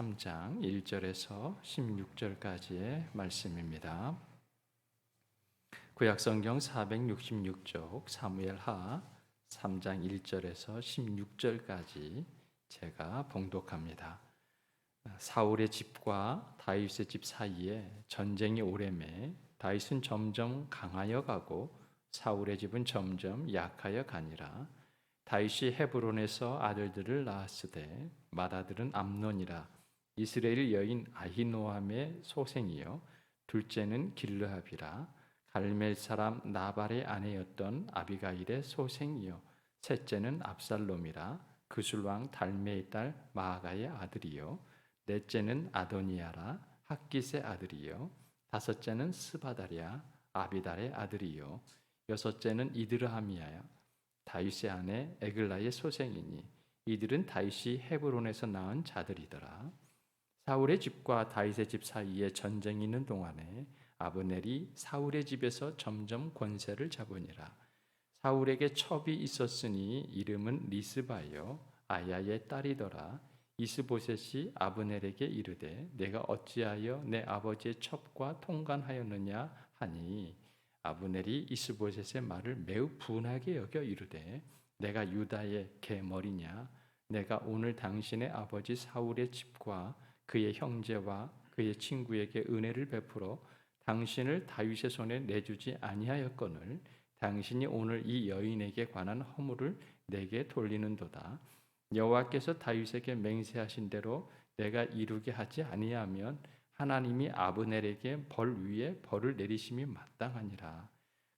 3장 1절에서 16절까지의 말씀입니다. 구약성경 466쪽 사무엘하 3장 1절에서 16절까지 제가 봉독합니다. 사울의 집과 다윗의 집 사이에 전쟁이 오래매 다윗은 점점 강하여 가고 사울의 집은 점점 약하여 가니라. 다윗이 헤브론에서 아들들을 낳았으되 맏아들은 암논이라 이스라엘 여인 아히노함의 소생이요. 둘째는 길르압이라. 갈멜 사람 나발의 아내였던 아비가일의 소생이요. 셋째는 압살롬이라. 그술 왕 달메의 딸 마아가의 아들이요. 넷째는 아도니아라. 학깃의 아들이요. 다섯째는 스바다랴 아비달의 아들이요. 여섯째는 이드르하미야야 다윗의 아내 에글라의 소생이니 이들은 다윗이 헤브론에서 낳은 자들이더라. 사울의 집과 다윗의 집 사이에 전쟁이 있는 동안에 아브넬이 사울의 집에서 점점 권세를 잡으니라. 사울에게 첩이 있었으니 이름은 리스바요 아야의 딸이더라. 이스보셋이 아브넬에게 이르되 내가 어찌하여 내 아버지의 첩과 통관하였느냐 하니 아브넬이 이스보셋의 말을 매우 분하게 여겨 이르되 내가 유다의 개머리냐 내가 오늘 당신의 아버지 사울의 집과 그의 형제와 그의 친구에게 은혜를 베풀어 당신을 다윗의 손에 내주지 아니하였거늘 당신이 오늘 이 여인에게 관한 허물을 내게 돌리는도다 여호와께서 다윗에게 맹세하신 대로 내가 이루게 하지 아니하면 하나님이 아브넬에게 벌 위에 벌을 내리심이 마땅하니라.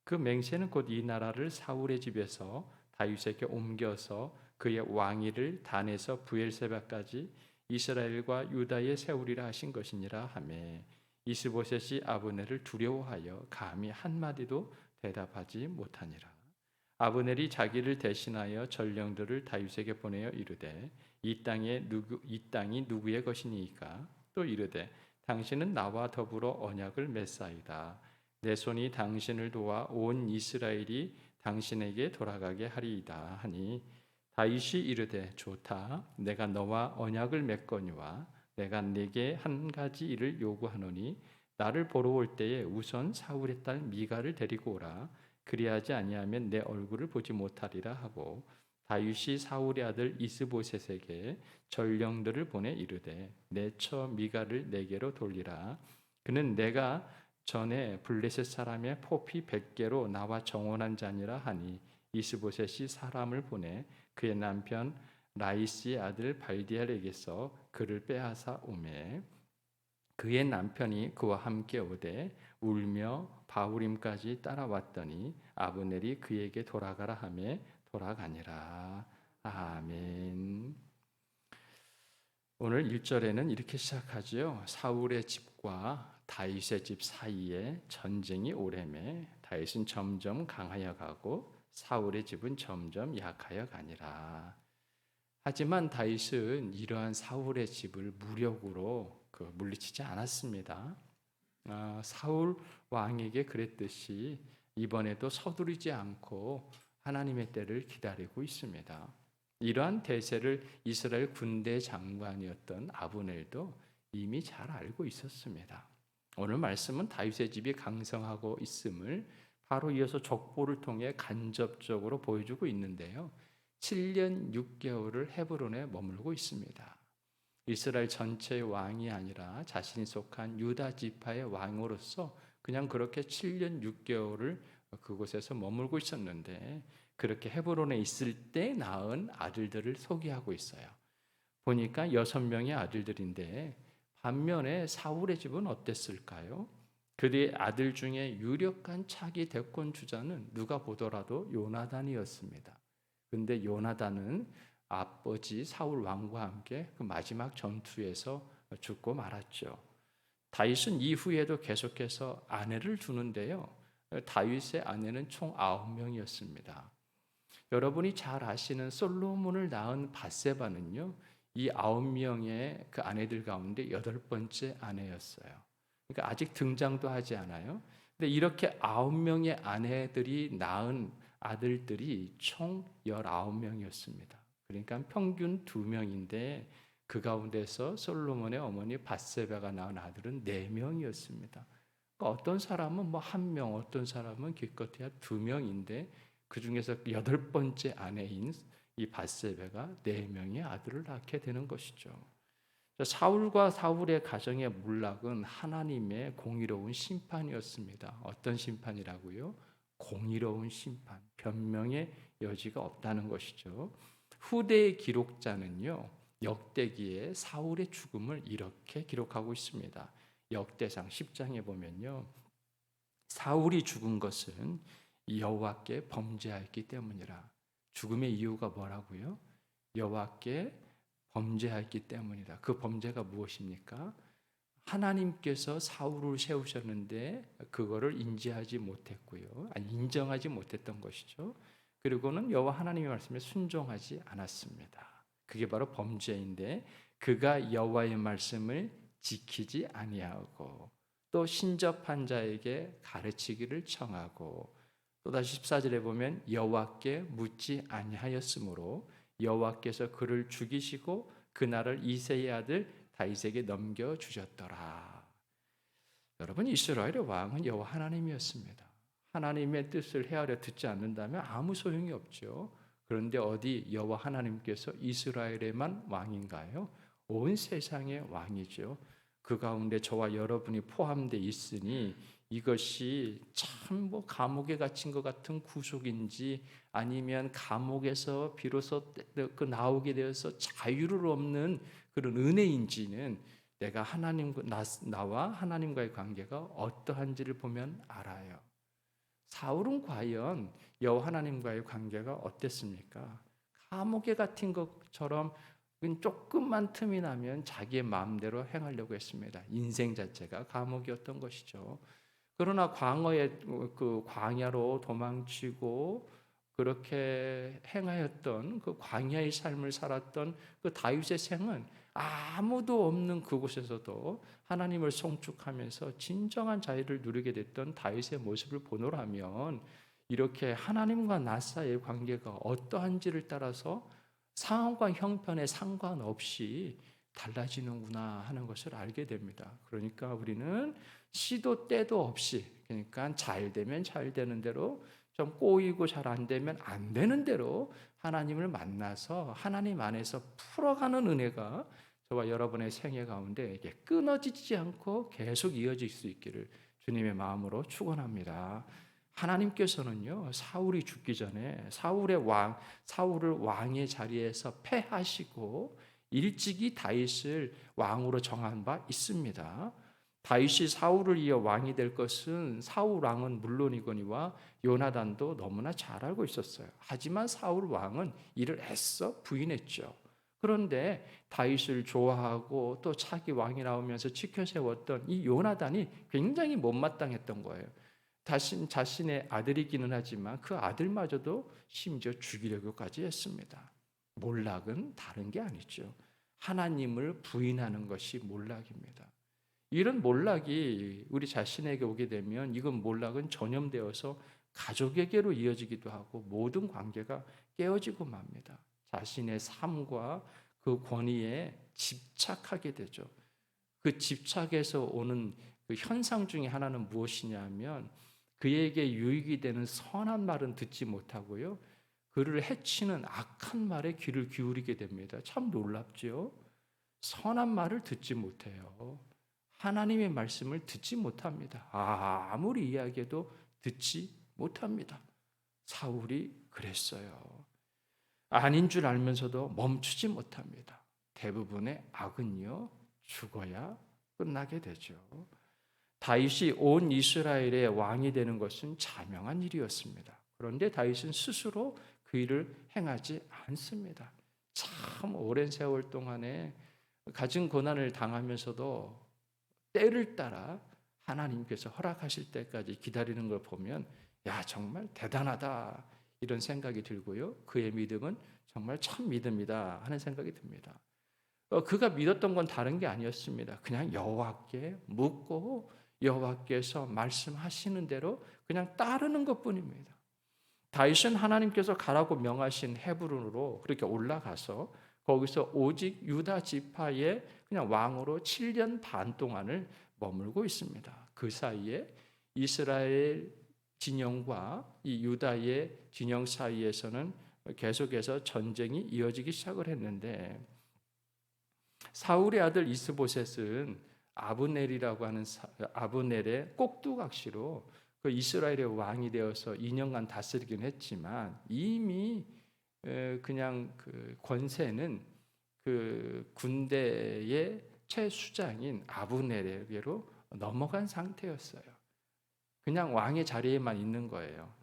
그 맹세는 곧 이 나라를 사울의 집에서 다윗에게 옮겨서 그의 왕위를 단에서 부엘세바까지 이스라엘과 유다에 세우리라 하신 것이니라 하매 이스보셋이 아브넬을 두려워하여 감히 한 마디도 대답하지 못하니라. 아브넬이 자기를 대신하여 전령들을 다윗에게 보내어 이르되 이 땅에 누구 이 땅이 누구의 것이니까 또 이르되 당신은 나와 더불어 언약을 맺사이다. 내 손이 당신을 도와 온 이스라엘이 당신에게 돌아가게 하리이다 하니 다윗이 이르되 좋다. 내가 너와 언약을 맺거니와 내가 네게 한 가지 일을 요구하노니 나를 보러 올 때에 우선 사울의 딸 미가를 데리고 오라. 그리하지 아니하면 내 얼굴을 보지 못하리라 하고 다윗이 사울의 아들 이스보셋에게 전령들을 보내 이르되 내 처 미가를 내게로 돌리라. 그는 내가 전에 블레셋 사람의 포피 백개로 나와 정원한 자니라 하니 이스보셋이 사람을 보내 그의 남편 라이스의 아들 발디엘에게서 그를 빼앗아 오매 그의 남편이 그와 함께 오되 울며 바우림까지 따라왔더니 아브넬이 그에게 돌아가라 하며 돌아가니라. 아멘. 오늘 1절에는 이렇게 시작하지요. 사울의 집과 다윗의 집 사이에 전쟁이 오래매 다윗은 점점 강하여 가고 사울의 집은 점점 약하여 가니라. 하지만 다윗은 이러한 사울의 집을 무력으로 그 물리치지 않았습니다. 아, 사울 왕에게 그랬듯이 이번에도 서두르지 않고 하나님의 때를 기다리고 있습니다. 이러한 대세를 이스라엘 군대 장관이었던 아브넬도 이미 잘 알고 있었습니다. 오늘 말씀은 다윗의 집이 강성하고 있음을 바로 이어서 족보를 통해 간접적으로 보여주고 있는데요. 7년 6개월을 헤브론에 머물고 있습니다. 이스라엘 전체의 왕이 아니라 자신이 속한 유다 지파의 왕으로서 그냥 그렇게 7년 6개월을 그곳에서 머물고 있었는데 그렇게 헤브론에 있을 때 낳은 아들들을 소개하고 있어요. 보니까 여섯 명의 아들들인데 반면에 사울의 집은 어땠을까요? 그의 아들 중에 유력한 차기 대권 주자는 누가 보더라도 요나단이었습니다. 근데 요나단은 아버지 사울 왕과 함께 그 마지막 전투에서 죽고 말았죠. 다윗은 이후에도 계속해서 아내를 두는데요. 다윗의 아내는 총 아홉 명이었습니다. 여러분이 잘 아시는 솔로몬을 낳은 바세바는요. 이 아홉 명의 그 아내들 가운데 여덟 번째 아내였어요. 그러니까 아직 등장도 하지 않아요. 근데 이렇게 아홉 명의 아내들이 낳은 아들들이 총 열아홉 명이었습니다. 그러니까 평균 두 명인데 그 가운데서 솔로몬의 어머니 바세바가 낳은 아들은 네 명이었습니다. 그러니까 어떤 사람은 뭐한 명, 어떤 사람은 기껏해야 두 명인데 그 중에서 여덟 번째 아내인 이 바세바가 네 명의 아들을 낳게 되는 것이죠. 사울과 사울의 가정의 문락은 하나님의 공의로운 심판이었습니다. 어떤 심판이라고요? 공의로운 심판, 변명의 여지가 없다는 것이죠. 후대의 기록자는요, 역대기에 사울의 죽음을 이렇게 기록하고 있습니다. 역대상 10장에 보면요, 사울이 죽은 것은 여호와께 범죄하였기 때문이라. 죽음의 이유가 뭐라고요? 여호와께 범죄하였기 때문이다. 그 범죄가 무엇입니까? 하나님께서 사울을 세우셨는데 그거를 인지하지 못했고요. 아니 인정하지 못했던 것이죠. 그리고는 여호와 하나님의 말씀에 순종하지 않았습니다. 그게 바로 범죄인데 그가 여호와의 말씀을 지키지 아니하고 또 신접한 자에게 가르치기를 청하고 또다시 14절에 보면 여호와께 묻지 아니하였으므로 여호와께서 그를 죽이시고 그날을 이세의 아들 다윗에게 넘겨 주셨더라. 여러분 이스라엘의 왕은 여호와 하나님이었습니다. 하나님의 뜻을 헤아려 듣지 않는다면 아무 소용이 없죠. 그런데 어디 여호와 하나님께서 이스라엘에만 왕인가요? 온 세상의 왕이죠. 그 가운데 저와 여러분이 포함되어 있으니 이것이 참 뭐 감옥에 갇힌 것 같은 구속인지 아니면 감옥에서 비로소 그 나오게 되어서 자유를 없는 그런 은혜인지는 내가 하나님 나와 하나님과의 관계가 어떠한지를 보면 알아요. 사울은 과연 여호와 하나님과의 관계가 어땠습니까? 감옥에 갇힌 것처럼 조금만 틈이 나면 자기의 마음대로 행하려고 했습니다. 인생 자체가 감옥이었던 것이죠. 그러나 광어의 그 광야로 도망치고 그렇게 행하였던 그 광야의 삶을 살았던 그 다윗의 생은 아무도 없는 그곳에서도 하나님을 송축하면서 진정한 자유를 누리게 됐던 다윗의 모습을 보노라면 이렇게 하나님과 나 사이의 관계가 어떠한지를 따라서 상황과 형편에 상관없이 달라지는구나 하는 것을 알게 됩니다. 그러니까 우리는 시도 때도 없이 그러니까 잘 되면 잘 되는 대로 좀 꼬이고 잘 안 되면 안 되는 대로 하나님을 만나서 하나님 안에서 풀어가는 은혜가 저와 여러분의 생애 가운데 이게 끊어지지 않고 계속 이어질 수 있기를 주님의 마음으로 축원합니다. 하나님께서는요 사울이 죽기 전에 사울의 왕 사울을 왕의 자리에서 패하시고 일찍이 다윗을 왕으로 정한 바 있습니다. 다윗이 사울을 이어 왕이 될 것은 사울 왕은 물론이거니와 요나단도 너무나 잘 알고 있었어요. 하지만 사울 왕은 이를 애써 부인했죠. 그런데 다윗을 좋아하고 또 차기 왕이 나오면서 지켜 세웠던 이 요나단이 굉장히 못마땅했던 거예요. 자신 자신의 아들이기는 하지만 그 아들마저도 심지어 죽이려고까지 했습니다. 몰락은 다른 게 아니죠. 하나님을 부인하는 것이 몰락입니다. 이런 몰락이 우리 자신에게 오게 되면 이건 몰락은 전염되어서 가족에게로 이어지기도 하고 모든 관계가 깨어지고 맙니다. 자신의 삶과 그 권위에 집착하게 되죠. 그 집착에서 오는 그 현상 중에 하나는 무엇이냐면 그에게 유익이 되는 선한 말은 듣지 못하고요. 그를 해치는 악한 말에 귀를 기울이게 됩니다. 참 놀랍죠? 선한 말을 듣지 못해요. 하나님의 말씀을 듣지 못합니다. 아 무리 이야기해도 듣지 못합니다. 사울이 그랬어요. 아닌 줄 알면서도 멈추지 못합니다. 대부분의 악은요, 죽어야 끝나게 되죠. 다윗이 온 이스라엘의 왕이 되는 것은 자명한 일이었습니다. 그런데 다윗은 스스로 그 일을 행하지 않습니다. 참 오랜 세월 동안에 가진 고난을 당하면서도 때를 따라 하나님께서 허락하실 때까지 기다리는 걸 보면 야 정말 대단하다 이런 생각이 들고요. 그의 믿음은 정말 참 믿음이다 하는 생각이 듭니다. 어, 그가 믿었던 건 다른 게 아니었습니다. 그냥 여호와께 묻고 여호와께서 말씀하시는 대로 그냥 따르는 것뿐입니다. 다윗은 하나님께서 가라고 명하신 헤브론으로 그렇게 올라가서 거기서 오직 유다 지파의 그냥 왕으로 7년 반 동안을 머물고 있습니다. 그 사이에 이스라엘 진영과 이 유다의 진영 사이에서는 계속해서 전쟁이 이어지기 시작을 했는데 사울의 아들 이스보셋은 아브넬이라고 하는 사- 아브넬의 꼭두각시로 그 이스라엘의 왕이 되어서 2년간 다스리긴 했지만 이미 에, 그냥 그 권세는 그 군대의 최수장인 아브넬에게로 넘어간 상태였어요. 그냥 왕의 자리에만 있는 거예요.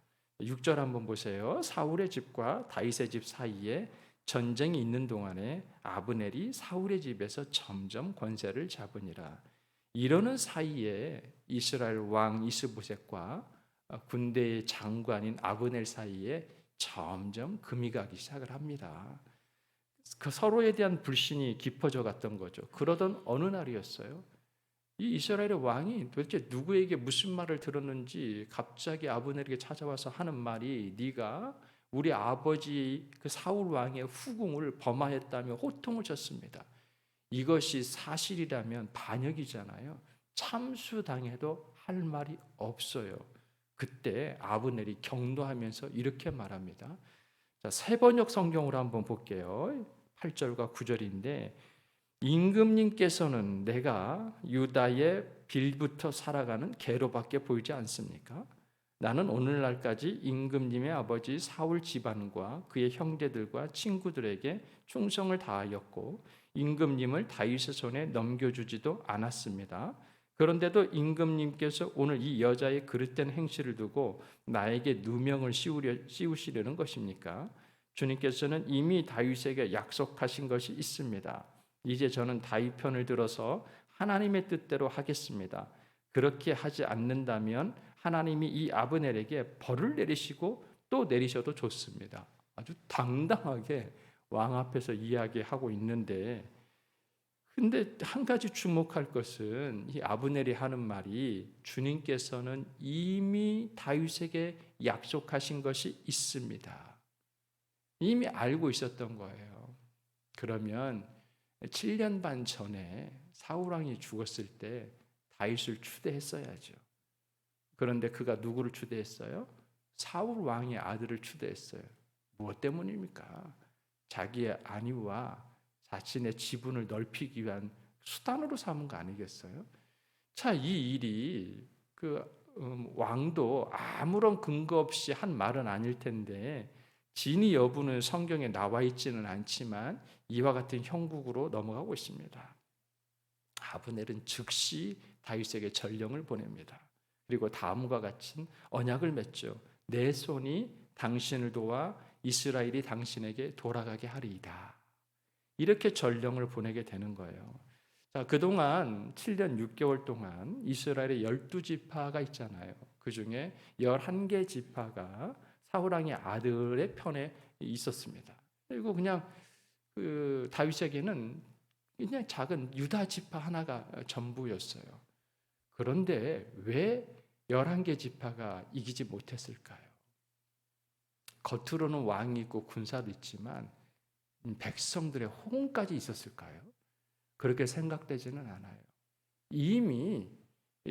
6절 한번 보세요. 사울의 집과 다윗의 집 사이에 전쟁이 있는 동안에 아브넬이 사울의 집에서 점점 권세를 잡으니라. 이러는 사이에 이스라엘 왕 이스보셋과 군대의 장관인 아브넬 사이에 점점 금이 가기 시작을 합니다. 그 서로에 대한 불신이 깊어져 갔던 거죠. 그러던 어느 날이었어요. 이 이스라엘의 왕이 도대체 누구에게 무슨 말을 들었는지 갑자기 아브넬에게 찾아와서 하는 말이 네가 우리 아버지 그 사울 왕의 후궁을 범하였다며 호통을 쳤습니다. 이것이 사실이라면 반역이잖아요. 참수당해도 할 말이 없어요. 그때 아브넬이 경노하면서 이렇게 말합니다. 자, 세번역 성경으로 한번 볼게요. 8절과 9절인데 임금님께서는 내가 유다의 빌부터 살아가는 개로밖에 보이지 않습니까? 나는 오늘날까지 임금님의 아버지 사울 집안과 그의 형제들과 친구들에게 충성을 다하였고 임금님을 다윗의 손에 넘겨주지도 않았습니다. 그런데도 임금님께서 오늘 이 여자의 그릇된 행실을 두고 나에게 누명을 씌우려, 씌우시려는 것입니까? 주님께서는 이미 다윗에게 약속하신 것이 있습니다. 이제 저는 다윗 편을 들어서 하나님의 뜻대로 하겠습니다. 그렇게 하지 않는다면 하나님이 이 아브넬에게 벌을 내리시고 또 내리셔도 좋습니다. 아주 당당하게 왕 앞에서 이야기하고 있는데 근데 한 가지 주목할 것은 이 아브넬이 하는 말이 주님께서는 이미 다윗에게 약속하신 것이 있습니다. 이미 알고 있었던 거예요. 그러면 7년 반 전에 사울 왕이 죽었을 때 다윗을 추대했어야죠. 그런데 그가 누구를 추대했어요? 사울 왕의 아들을 추대했어요. 무엇 때문입니까? 자기의 안위와 자신의 지분을 넓히기 위한 수단으로 삼은 거 아니겠어요? 자, 이 일이 그 음, 왕도 아무런 근거 없이 한 말은 아닐 텐데 진위 여부는 성경에 나와 있지는 않지만 이와 같은 형국으로 넘어가고 있습니다. 아브넬은 즉시 다윗에게 전령을 보냅니다. 그리고 다음과 같은 언약을 맺죠. 내 손이 당신을 도와 이스라엘이 당신에게 돌아가게 하리이다. 이렇게 전령을 보내게 되는 거예요. 자, 그동안 7년 6개월 동안 이스라엘의 12지파가 있잖아요. 그 중에 11개 지파가 사울왕의 아들의 편에 있었습니다. 그리고 그냥 그 다윗에게는 그냥 작은 유다 지파 하나가 전부였어요. 그런데 왜 11개 지파가 이기지 못했을까요? 겉으로는 왕이 있고 군사도 있지만 백성들의 호응까지 있었을까요? 그렇게 생각되지는 않아요. 이미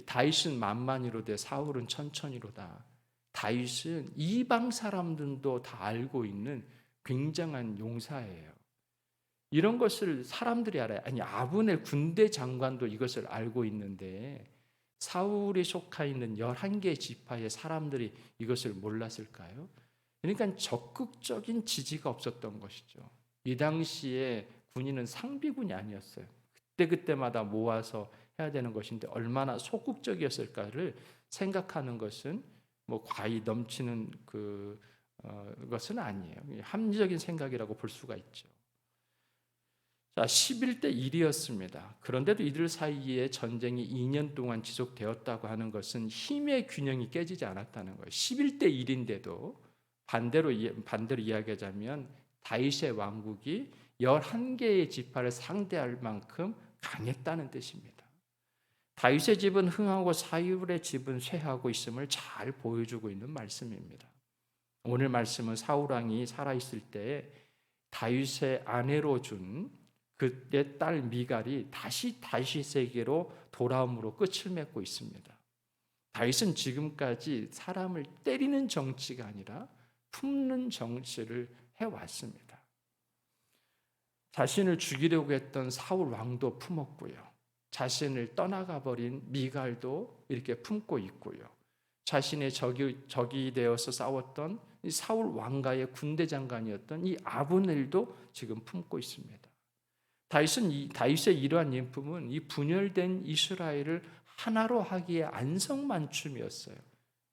다윗은 만만히로되 사울은 천천히로다. 다윗은 이방 사람들도 다 알고 있는 굉장한 용사예요. 이런 것을 사람들이 알아요. 아니 아브넬 군대 장관도 이것을 알고 있는데 사울이 속하 있는 11개 지파의 사람들이 이것을 몰랐을까요? 그러니까 적극적인 지지가 없었던 것이죠. 이 당시에 군인은 상비군이 아니었어요. 그때그때마다 모아서 해야 되는 것인데 얼마나 소극적이었을까를 생각하는 것은 뭐 과히 넘치는 그 어, 것은 아니에요. 합리적인 생각이라고 볼 수가 있죠. 자, 11대 1이었습니다. 그런데도 이들 사이에 전쟁이 2년 동안 지속되었다고 하는 것은 힘의 균형이 깨지지 않았다는 거예요. 11대 1인데도 반대로 반대로 이야기하자면 다윗의 왕국이 11개의 지파를 상대할 만큼 강했다는 뜻입니다. 다윗의 집은 흥하고 사울의 집은 쇠하고 있음을 잘 보여주고 있는 말씀입니다. 오늘 말씀은 사울 왕이 살아 있을 때 다윗의 아내로 준 그의 딸 미갈이 다시 다윗에게로 돌아옴으로 끝을 맺고 있습니다. 다윗은 지금까지 사람을 때리는 정치가 아니라 품는 정치를 해왔습니다. 자신을 죽이려고 했던 사울 왕도 품었고요. 자신을 떠나가 버린 미갈도 이렇게 품고 있고요. 자신의 적이, 적이 되어서 싸웠던 이 사울 왕가의 군대 장관이었던 이 아브넬도 지금 품고 있습니다. 다윗은 이, 다윗의 이러한 인품은 이 분열된 이스라엘을 하나로 하기에 안성만춤이었어요.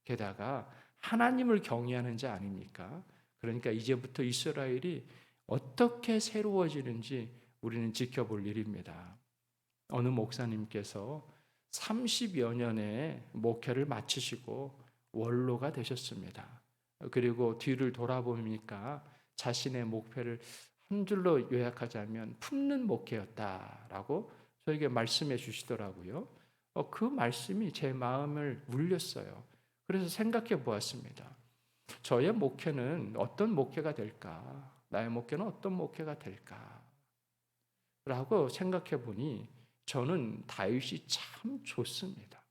게다가 하나님을 경외하는 자 아닙니까? 그러니까 이제부터 이스라엘이 어떻게 새로워지는지 우리는 지켜볼 일입니다. 어느 목사님께서 30여 년의 목회를 마치시고 원로가 되셨습니다. 그리고 뒤를 돌아보니까 자신의 목표를 한 줄로 요약하자면 품는 목회였다라고 저에게 말씀해 주시더라고요. 어, 그 말씀이 제 마음을 울렸어요. 그래서 생각해 보았습니다. 저의 목회는 어떤 목회가 될까? 나의 목회는 어떤 목회가 될까? 라고 생각해 보니 저는 다윗이 참 좋습니다.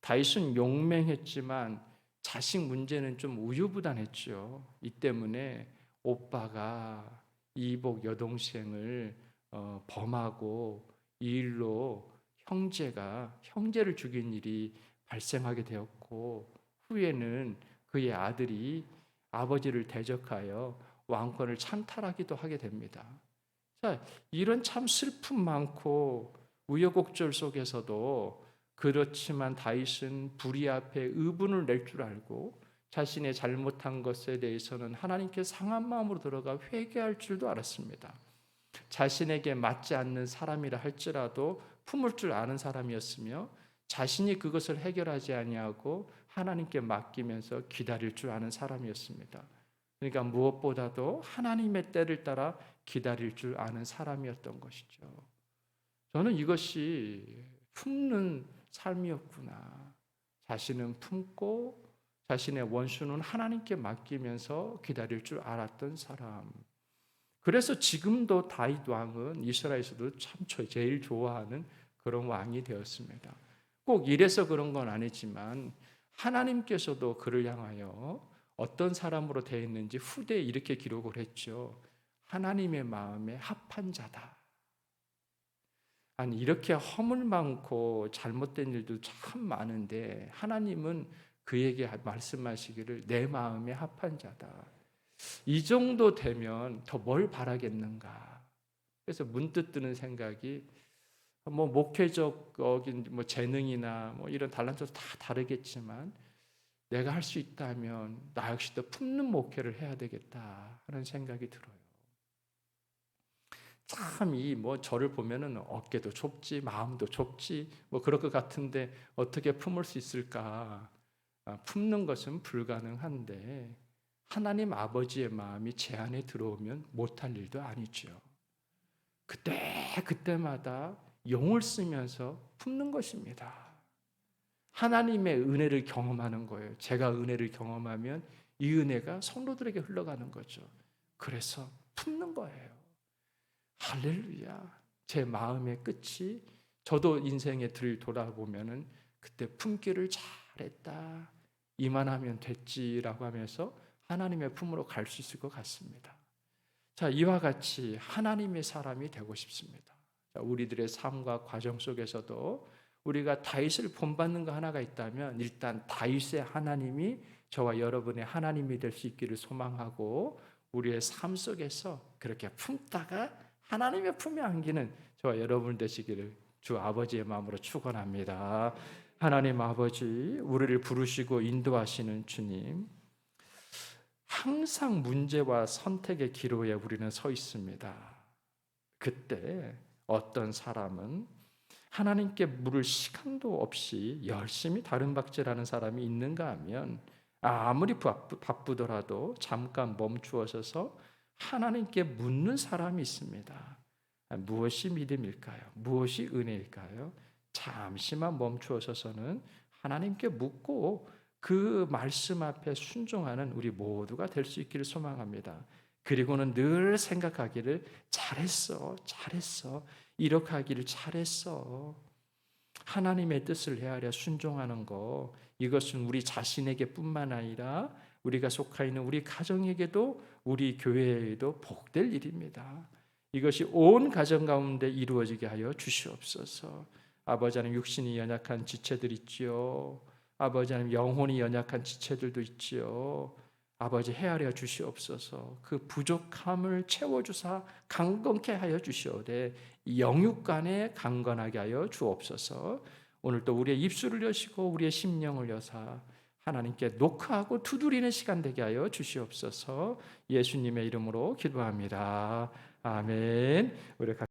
다윗은 용맹했지만 자식 문제는 좀 우유부단했죠. 이 때문에 오빠가 이복 여동생을 어, 범하고 이 일로 형제가 형제를 죽인 일이 발생하게 되었고 후에는 그의 아들이 아버지를 대적하여 왕권을 찬탈하기도 하게 됩니다. 자, 이런 참 슬픔 많고 우여곡절 속에서도 그렇지만 다윗은 불의 앞에 의분을 낼 줄 알고 자신의 잘못한 것에 대해서는 하나님께 상한 마음으로 들어가 회개할 줄도 알았습니다. 자신에게 맞지 않는 사람이라 할지라도 품을 줄 아는 사람이었으며 자신이 그것을 해결하지 아니하고 하나님께 맡기면서 기다릴 줄 아는 사람이었습니다. 그러니까 무엇보다도 하나님의 때를 따라 기다릴 줄 아는 사람이었던 것이죠. 저는 이것이 품는 삶이었구나. 자신은 품고 자신의 원수는 하나님께 맡기면서 기다릴 줄 알았던 사람. 그래서 지금도 다윗 왕은 이스라엘에서도 참 제일 좋아하는 그런 왕이 되었습니다. 꼭 이래서 그런 건 아니지만 하나님께서도 그를 향하여 어떤 사람으로 되어 있는지 후대에 이렇게 기록을 했죠. 하나님의 마음에 합한 자다. 아니 이렇게 허물 많고 잘못된 일도 참 많은데 하나님은 그에게 말씀하시기를 내 마음에 합한 자다. 이 정도 되면 더 뭘 바라겠는가? 그래서 문득 드는 생각이 뭐 목회적인 뭐 재능이나 뭐 이런 달란트도 다 다르겠지만 내가 할 수 있다면 나 역시도 품는 목회를 해야 되겠다 하는 생각이 들어요. 참 이 뭐 저를 보면은 어깨도 좁지 마음도 좁지 뭐 그럴 것 같은데 어떻게 품을 수 있을까? 아, 품는 것은 불가능한데 하나님 아버지의 마음이 제 안에 들어오면 못할 일도 아니죠. 그때 그때마다 용을 쓰면서 품는 것입니다. 하나님의 은혜를 경험하는 거예요. 제가 은혜를 경험하면 이 은혜가 성도들에게 흘러가는 거죠. 그래서 품는 거예요. 할렐루야. 제 마음의 끝이 저도 인생의 들 돌아보면은 그때 품기를 잘 했다. 이만 하면 됐지라고 하면서 하나님의 품으로 갈 수 있을 것 같습니다. 자, 이와 같이 하나님의 사람이 되고 싶습니다. 자, 우리들의 삶과 과정 속에서도 우리가 다윗을 본받는 거 하나가 있다면 일단 다윗의 하나님이 저와 여러분의 하나님이 될 수 있기를 소망하고 우리의 삶 속에서 그렇게 품다가 하나님의 품에 안기는 저와 여러분 되시기를 주 아버지의 마음으로 축원합니다. 하나님 아버지 우리를 부르시고 인도하시는 주님 항상 문제와 선택의 기로에 우리는 서 있습니다. 그때 어떤 사람은 하나님께 물을 시간도 없이 열심히 다른 박질하는 사람이 있는가 하면 아무리 바쁘 더라도 잠깐 멈추어서서 하나님께 묻는 사람이 있습니다. 무엇이 믿음일까요? 무엇이 은혜일까요? 잠시만 멈추어 서서는 하나님께 묻고 그 말씀 앞에 순종하는 우리 모두가 될 수 있기를 소망합니다. 그리고는 늘 생각하기를 잘했어, 잘했어, 이렇게 하기를 잘했어. 하나님의 뜻을 헤아려 순종하는 거 이것은 우리 자신에게 뿐만 아니라 우리가 속하 있는 우리 가정에게도 우리 교회에도 복될 일입니다. 이것이 온 가정 가운데 이루어지게 하여 주시옵소서. 아버지 하나님 육신이 연약한 지체들 있지요. 아버지 하나님 영혼이 연약한 지체들도 있지요. 아버지 헤아려 주시옵소서. 그 부족함을 채워 주사 강건케 하여 주시오되 영육간에 강건하게 하여 주옵소서. 오늘 또 우리의 입술을 여시고 우리의 심령을 여사 하나님께 녹화하고 두드리는 시간 되게 하여 주시옵소서. 예수님의 이름으로 기도합니다. 아멘. 우리